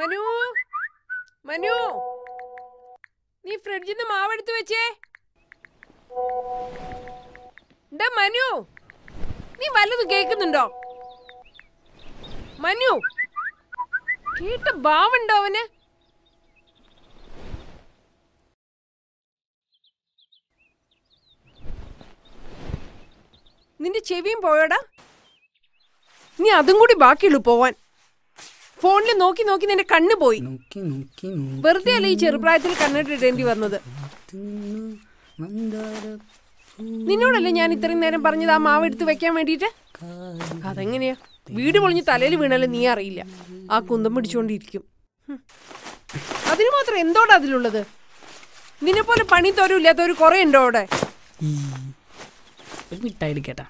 മനു? മനു? നീ ഫ്രിഡ്ജിൽ നിന്ന് മാവെടുത്ത് വെച്ചേ. മനു. നീ വല്ലതും കേൾക്കുന്നുണ്ടോ? മനു. കേട്ട ഭാവുണ്ടോ അവന്? നിന്റെ ചെവിയും പോയോടാ? നീ അതും കൂടി ബാക്കിയുള്ളൂ പോവാൻ. ഫോണിൽ നോക്കി നോക്കി നിന്റെ കണ്ണ് പോയി. വെറുതെ അല്ല ഈ ചെറുപ്രായത്തിൽ കണ്ണിട്ടിടേണ്ടി വന്നത്? നിന്നോടല്ലേ ഞാൻ ഇത്രയും നേരം പറഞ്ഞത് ആ മാവ് എടുത്ത് വെക്കാൻ വേണ്ടിയിട്ട്? അതെങ്ങനെയാ? വീട് പൊളിഞ്ഞ് തലയിൽ വീണാലും നീ അറിയില്ല. ആ കുന്തം പിടിച്ചുകൊണ്ടിരിക്കും അതിനു മാത്രം എന്തോടാ അതിലുള്ളത്? നിന്നെ പോലെ പണി തോരും കൊറേ കുറെ ഉണ്ടോ അവിടെ? മിഠായി എടുക്കട്ടാ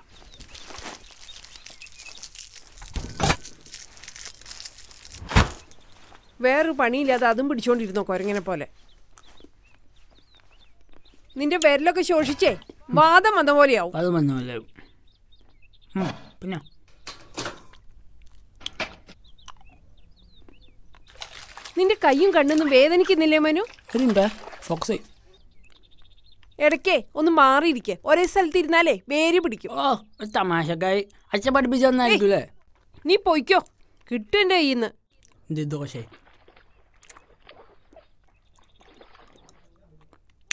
വേറൊരു പണിയില്ലാതെ അതും പിടിച്ചോണ്ടിരുന്നോ കൊരങ്ങനെ പോലെ? നിന്റെ വിരലൊക്കെ ശോഷിച്ചേ വാദം വന്ന പോലെയാവും. അത് പിന്നെ? നിന്റെ കയ്യും കണ്ണൊന്നും വേദനിക്കുന്നില്ലേ മനു? ഇടക്കേ ഫോക്സ് ഇടയ്ക്കേ ഒന്ന് മാറിയിരിക്കെ. ഒരേ സ്ഥലത്ത് ഇരുന്നാലേ വേര് പിടിക്കും. ഓ തമാശക്കായി. അച്ഛൻ പഠിപ്പിച്ചു നീ പൊയ്ക്കോ. കിട്ടും എന്റെ കയ്യിൽ നിന്ന് ദോശ?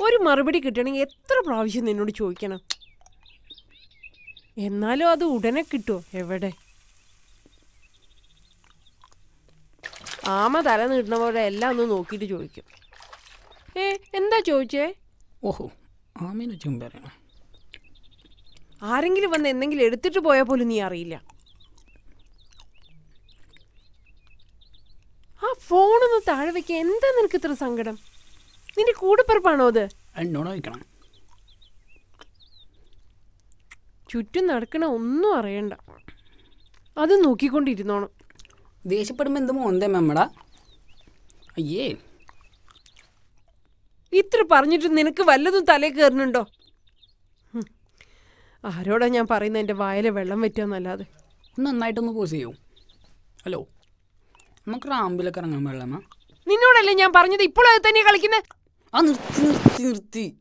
ഒരു മറുപടി കിട്ടണമെങ്കിൽ എത്ര പ്രാവശ്യം നിന്നോട് ചോദിക്കണം? എന്നാലും അത് ഉടനെ കിട്ടുമോ എവിടെ? ആമ തല നീട്ടുന്ന പോലെ എല്ലാം ഒന്ന് നോക്കിയിട്ട് ചോദിക്കും. ഏ എന്താ ചോദിച്ചേ? ഓഹോ ആമേനെ വെച്ചും ആരെങ്കിലും വന്ന് എന്തെങ്കിലും എടുത്തിട്ട് പോയാൽ പോലും നീ അറിയില്ല. ആ ഫോണൊന്ന് താഴെ വെക്കാൻ എന്താ നിനക്ക് ഇത്ര സങ്കടം? നിന്റെ കൂടെപ്പിറപ്പാണോ അത്? എന്നോട് വയ്ക്കണം ചുറ്റും നടക്കണ ഒന്നും അറിയണ്ട. അത് നോക്കിക്കൊണ്ടിരുന്നോണം. ദേഷ്യപ്പെടുമ്പോൾ എന്ത് മോന്തേ മെമ്മടാ അയ്യേ. ഇത്ര പറഞ്ഞിട്ട് നിനക്ക് വല്ലതും തലേ കയറുന്നുണ്ടോ. ആരോടാ ഞാൻ പറയുന്നത് എന്റെ വായിലെ വെള്ളം പറ്റുമെന്നല്ലാതെ ഒന്ന് നന്നായിട്ടൊന്ന് പോസ് ചെയ്യൂ. ഹലോ. നമുക്ക് റാമ്പിലൊക്കെ ഇറങ്ങാൻ വെള്ളമാ നിന്നോടല്ലേ ഞാൻ പറഞ്ഞത്? ഇപ്പോഴത് തന്നെ കളിക്കുന്നത് Анырты-нырты-нырты.